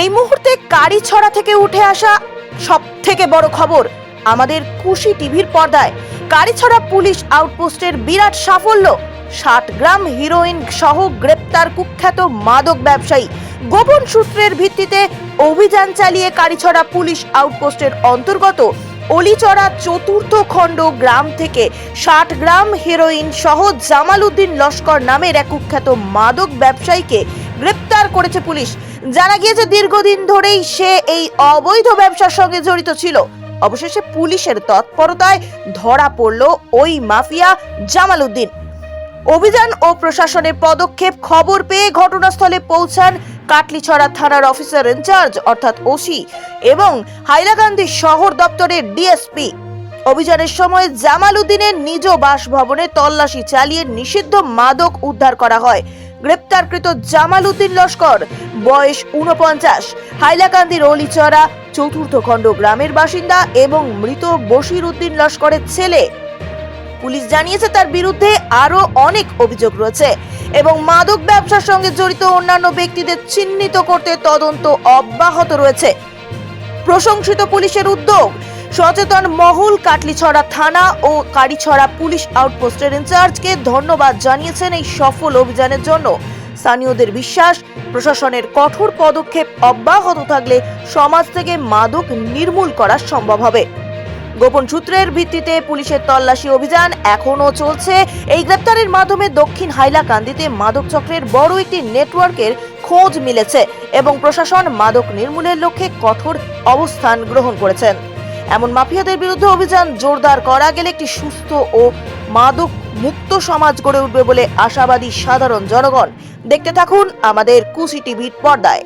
এই মুহূর্তে কারিছড়া থেকে উঠে আসা সব থেকে বড় খবর আমাদের কুশি টিভির পর্দায়। কারিছড়া পুলিশ আউটপোস্টের বিরাট সাফল্য, ষাট গ্রাম হিরোইন সহ গ্রেপ্তার কুখ্যাত মাদক ব্যবসায়ী। গোপন সূত্রের ভিত্তিতে অভিযান চালিয়ে কারিছড়া পুলিশ আউটপোস্টের অন্তর্গত অলিচড়া চতুর্থ খণ্ড গ্রাম থেকে ষাট গ্রাম হেরোইন সহ জামাল উদ্দিন লস্কর নামের এক কুখ্যাত মাদক ব্যবসায়ীকে গ্রেপ্তার করেছে পুলিশ। জানা গিয়েছে, দীর্ঘদিন ধরেই সে এই অবৈধ ব্যবসার সঙ্গে জড়িত ছিল। অবশেষে পুলিশের তৎপরতায় ধরা পড়ল ওই মাফিয়া জামাল উদ্দিন। অভিযান ও প্রশাসনের পদক্ষেপ খবর পেয়ে ঘটনাস্থলে পৌঁছান কাটলিছড়া থানার অফিসার ইনচার্জ অর্থাৎ ওসি, এবং হাইলাকান্দি শহর দপ্তরের ডিএসপি। অভিযানের সময় জামাল উদ্দিনের নিজ বাসভবনে তল্লাশি চালিয়ে নিষিদ্ধ মাদক উদ্ধার করা হয়। গ্রেপ্তারকৃত জামাল উদ্দিন লস্কর, বয়স উনপঞ্চাশ হাইলাকান্দির অলিচড়া চতুর্থ খণ্ড গ্রামের বাসিন্দা এবং মৃত বশির উদ্দিন লস্করের ছেলে। পুলিশ জানিয়েছে তার বিরুদ্ধে আরও অনেক অভিযোগ রয়েছে এবং মাদক ব্যবসার সঙ্গে জড়িত অন্যান্য ব্যক্তিদের চিহ্নিত করতে তদন্ত অব্যাহত রয়েছে। প্রশংসিত পুলিশের উদ্যোগ সচেতন মহল, কাটলিছড়া থানা ও কারিছড়া পুলিশ আউটপোস্টের ইনচার্জকে ধন্যবাদ জানিয়েছেন এই সফল অভিযানের জন্য। স্থানীয়দের বিশ্বাস, প্রশাসনের কঠোর পদক্ষেপ অব্যাহত থাকলে সমাজ থেকে মাদক নির্মূল করা সম্ভব হবে। গোপন সূত্রের ভিত্তিতে পুলিশের তল্লাশি অভিযান এখনও চলছে। এই গ্রেপ্তারের মাধ্যমে দক্ষিণ হাইলাকান্দিতে মাদক চক্রের বড় একটি নেটওয়ার্কের খোঁজ মিলেছে এবং প্রশাসন মাদক নির্মূলের লক্ষ্যে কঠোর অবস্থান গ্রহণ করেছেন। এমন মাফিয়াদের বিরুদ্ধে অভিযান জোরদার করা গেলে একটি সুস্থ ও মাদক মুক্ত সমাজ গড়ে উঠবে বলে আশাবাদী সাধারণ জনগণ। দেখতে থাকুন আমাদের কুসি টিভির পর্দায়।